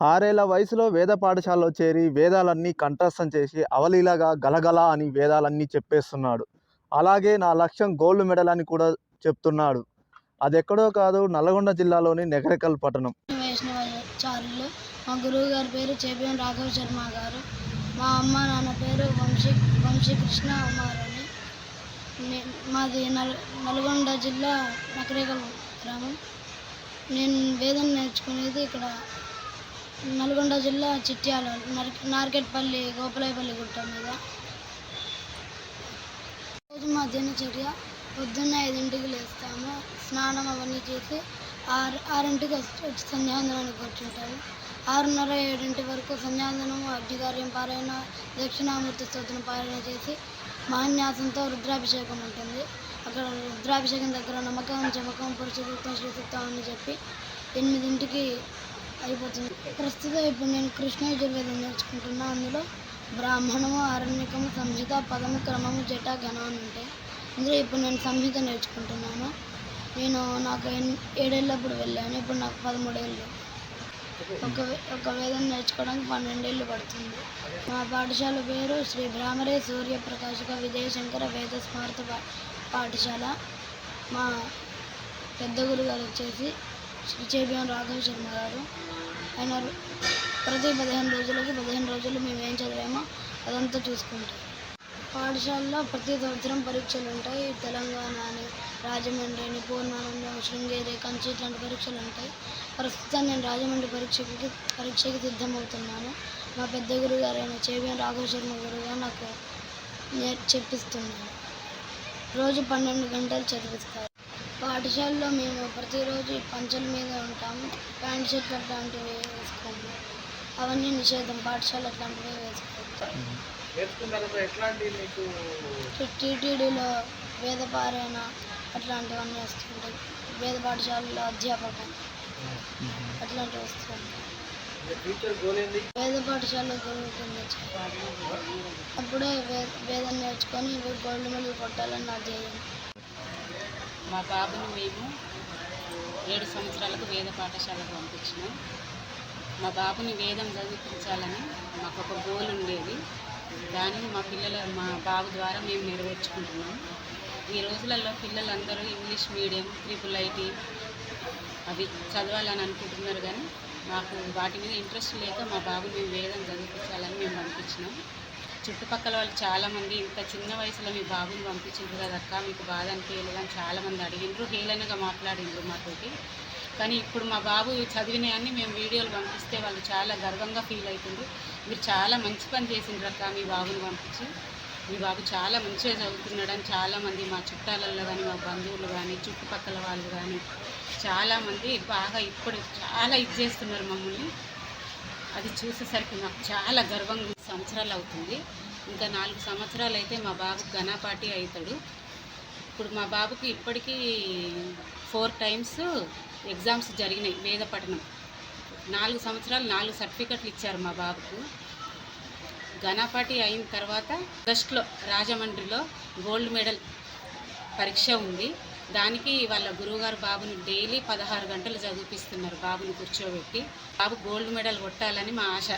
ఆరేళ్ళ వయసులో వేద పాఠశాలలో చేరి వేదాలన్నీ కంఠస్థం చేసి అవలీలగా గలగల అని వేదాలన్నీ చెప్పేస్తున్నాడు. అలాగే నా లక్ష్యం గోల్డ్ మెడల్ అని కూడా చెప్తున్నాడు. అది ఎక్కడో కాదు నల్గొండ జిల్లాలోని నెగరకల్ పట్టణం. వైష్ణవాచార్యులు మా గురువు గారి పేరు చేపియం రాఘవ శర్మ గారు మా అమ్మ నాన్న పేరు వంశీ వంశీకృష్ణ ఉమార్ అని మాది నల్ నల్గొండ జిల్లా నకరేకల్ గ్రామం. నేను వేదం నేర్చుకునేది ఇక్కడ నల్గొండ జిల్లా చిట్యాల నర్ నార్కెట్పల్లి గోపాలయపల్లి గుట్ట మీద. రోజు మా దినచర్య పొద్దున్న ఐదింటికి లేస్తాము. స్నానం అవన్నీ చేసి ఆరు ఆరింటికి వచ్చి వచ్చి సంధ్యావందనానికి కూర్చుంటాము. ఆరున్నర ఏడింటి వరకు సంధ్యావందనము అగ్నికార్యం పారాయణ దక్షిణామూర్తి స్తోత్రం పారాయణ చేసి మాన్యాసంతో రుద్రాభిషేకం ఉంటుంది. అక్కడ రుద్రాభిషేకం దగ్గర నమ్మకం చమకం పురుషసూక్తం శ్రీసూక్తం అని చెప్పి ఎనిమిదింటికి అయిపోతుంది. ప్రస్తుతం ఇప్పుడు నేను కృష్ణ యజుర్వేదం నేర్చుకుంటున్నా. అందులో బ్రాహ్మణము ఆరణ్యకము సంహిత పదము క్రమము జట ఘన అని ఉంటాయి. అందులో ఇప్పుడు నేను సంహిత నేర్చుకుంటున్నాను. నేను నాకు ఏడేళ్ళప్పుడు వెళ్ళాను. ఇప్పుడు నాకు పదమూడేళ్ళు. ఒక ఒక వేదం నేర్చుకోవడానికి పన్నెండేళ్ళు పడుతుంది. మా పాఠశాల పేరు శ్రీ భ్రామరే సూర్యప్రకాశక విజయశంకర వేద స్మారత పా- పాఠశాల. మా పెద్ద గురుగారు వచ్చేసి శ్రీ రాఘవ శర్మ గారు. ఆయన ప్రతి పదిహేను రోజులకి పదిహేను రోజులు మేము ఏం చదివామో అదంతా చూసుకుంటాం పాఠశాలలో ప్రతి సంవత్సరం పరీక్షలు ఉంటాయి. తెలంగాణ అని రాజమండ్రి అని పూర్ణానందం శృంగేరి కంచి ఇట్లాంటి పరీక్షలు ఉంటాయి. ప్రస్తుతం నేను రాజమండ్రి పరీక్షకి పరీక్షకి సిద్ధమవుతున్నాను. మా పెద్ద గురువు గారు అయిన చేబిఎం రాఘవ శర్మ గురువు గారు నాకు నేర్ చెప్పిస్తున్నాను రోజు పన్నెండు గంటలు చదివిస్తారు. పాఠశాలలో మేము ప్రతిరోజు పంచల మీద ఉంటాము. ప్యాంట్ షర్ట్లు అట్లాంటివి వేసుకోము. అవన్నీ నిషేధం. పాఠశాల అట్లాంటివి మీకు టీటీడీలో వేద పారాయణ అట్లాంటివన్నీ వస్తుంటాయి. వేద పాఠశాలలో అధ్యాపకం అట్లాంటివి వస్తుంటాయి. ఏంది వేద పాఠశాలలో జరుగుతుంది అప్పుడే వేదం నేర్చుకొని గోల్డ్ మెడల్ కొట్టాలని నా ధ్యేయం. మా బాబుని మేము ఏడు సంవత్సరాలకు వేద పాఠశాలకు పంపించినాం. మా బాబుని వేదం చదివించాలని మాకు ఒక గోల్ ఉండేది. దానిని మా పిల్లల మా బాబు ద్వారా మేము నెరవేర్చుకుంటున్నాం. ఈ రోజులలో పిల్లలందరూ ఇంగ్లీష్ మీడియం ట్రిపుల్ ఐటీ అవి చదవాలని అనుకుంటున్నారు కానీ మాకు వాటి మీద ఇంట్రెస్ట్ లేక మా బాబుని మేము వేదం చదివించాలని మేము పంపించినాం. చుట్టుపక్కల వాళ్ళు చాలామంది ఇంత చిన్న వయసులో మీ బాబుని పంపించారు కదక్క మీకు బాధ అనిపించలేదు అని చాలామంది అడిగిండ్రు. హేళనగా మాట్లాడిండ్రు మాతోటి. కానీ ఇప్పుడు మా బాబు చదివినవన్నీ మేము వీడియోలు పంపిస్తే వాళ్ళు చాలా గర్వంగా ఫీల్ అవుతుండ్రు మీరు చాలా మంచి పని చేసిండ్రు అక్క మీ బాబుని పంపించి. మీ బాబు చాలా మంచిగా చదువుతున్నాడని చాలామంది మా చుట్టాలలో కానీ మా బంధువులు కానీ చుట్టుపక్కల వాళ్ళు కానీ చాలామంది బాగా ఇప్పుడు చాలా ఇది చేస్తున్నారు మమ్మల్ని. అది చూసేసరికి నాకు చాలా గర్వంగా సంవత్సరాలు అవుతుంది. ఇంకా నాలుగు సంవత్సరాలు అయితే మా బాబు ఘనపాటి అవుతాడు. ఇప్పుడు మా బాబుకి ఇప్పటికీ ఫోర్ టైమ్స్ ఎగ్జామ్స్ జరిగినాయి వేదపట్నం నాలుగు సంవత్సరాలు నాలుగు సర్టిఫికెట్లు ఇచ్చారు మా బాబుకు. ఘనపాటి అయిన తర్వాత ఫస్ట్లో రాజమండ్రిలో గోల్డ్ మెడల్ పరీక్ష ఉంది. దానికి వాళ్ళ గురువుగారు బాబుని డైలీ పదహారు గంటలు చదివిపిస్తున్నారు. బాబుని కూర్చోబెట్టి. బాబు గోల్డ్ మెడల్ కొట్టాలని మా ఆశ.